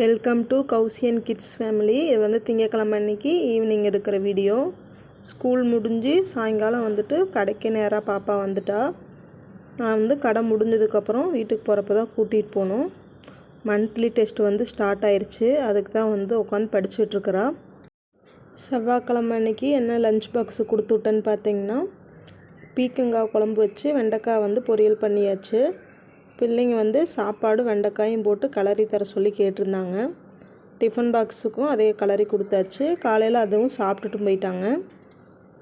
Welcome to Kausiyan kids family இது வந்து திங்கக்கிழமை அன்னைக்கு ஈவினிங் எடுக்கிற வீடியோ ஸ்கூல் முடிஞ்சு சாயங்காலம் வந்துட்டு கடைக்கு நேராக பாப்பா வந்துட்டா. நான் வந்து கடை முடிஞ்சதுக்கப்புறம் வீட்டுக்கு போகிறப்ப தான் கூட்டிகிட்டு போகணும் மந்த்லி டெஸ்ட் வந்து ஸ்டார்ட் ஆயிடுச்சு அதுக்கு தான் வந்து உட்காந்து படிச்சுட்ருக்குறா செவ்வாய்க்கிழமை அன்னைக்கு என்ன லஞ்ச் பாக்ஸு கொடுத்து விட்டேன்னு பார்த்தீங்கன்னா பீக்கங்காய் குழம்பு வச்சு வெண்டைக்காய் வந்து பொரியல் பண்ணியாச்சு. பிள்ளைங்க வந்து சாப்பாடு வெண்டைக்காயும் போட்டு கலரி தர சொல்லி கேட்டிருந்தாங்க. டிஃபன் பாக்ஸுக்கும் அதே கலரி கொடுத்தாச்சு. காலையில் அதுவும் சாப்பிட்டுட்டு போயிட்டாங்க.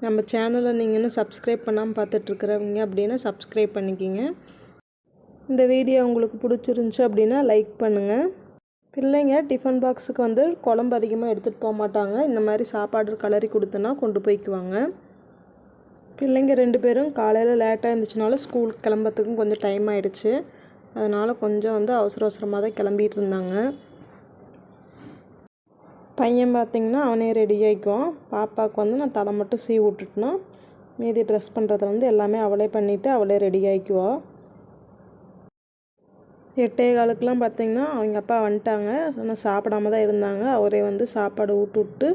நம்ம சேனலை நீங்கள் இன்னும் சப்ஸ்கிரைப் பண்ணாமல் பார்த்துட்ருக்குறவங்க அப்படின்னா சப்ஸ்கிரைப் பண்ணிக்கிங்க. இந்த வீடியோ உங்களுக்கு பிடிச்சிருந்துச்சி அப்படின்னா லைக் பண்ணுங்கள் பிள்ளைங்க டிஃபன் பாக்ஸுக்கு வந்து குழம்பு அதிகமாக எடுத்துகிட்டு போக மாட்டாங்க. இந்த மாதிரி சாப்பாடு கலரி கொடுத்தனா கொண்டு போய்க்குவாங்க. பிள்ளைங்க ரெண்டு பேரும் காலையில் லேட்டாக இருந்துச்சுனால ஸ்கூலுக்கு கிளம்புறதுக்கும் கொஞ்சம் டைம் ஆகிடுச்சு அதனால் கொஞ்சம் வந்து அவசர அவசரமாக தான் கிளம்பிட்டு இருந்தாங்க. பையன் பார்த்திங்கன்னா அவனே ரெடி ஆகிக்குவான் பாப்பாவுக்கு வந்து நான் தலை மட்டும் சீ விட்டுட்டுனா மீதி ட்ரெஸ் பண்ணுறதுல வந்து எல்லாமே அவளே பண்ணிவிட்டு அவளே ரெடி ஆகிக்குவா எட்டே காலுக்கெலாம் பார்த்திங்கன்னா அவங்க அப்பா வந்துட்டாங்க. ஆனால் சாப்பிடாம தான் இருந்தாங்க. அவரே வந்து சாப்பாடு ஊட்டு விட்டு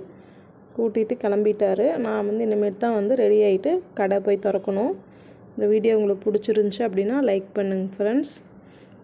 கூட்டிகிட்டு கிளம்பிட்டாரு. நான் வந்து இனிமேட்டு தான் வந்து ரெடி ஆகிட்டு கடை போய் திறக்கணும். இந்த வீடியோ உங்களுக்கு பிடிச்சிருந்துச்சி அப்படின்னா லைக் பண்ணுங்கள் ஃப்ரெண்ட்ஸ்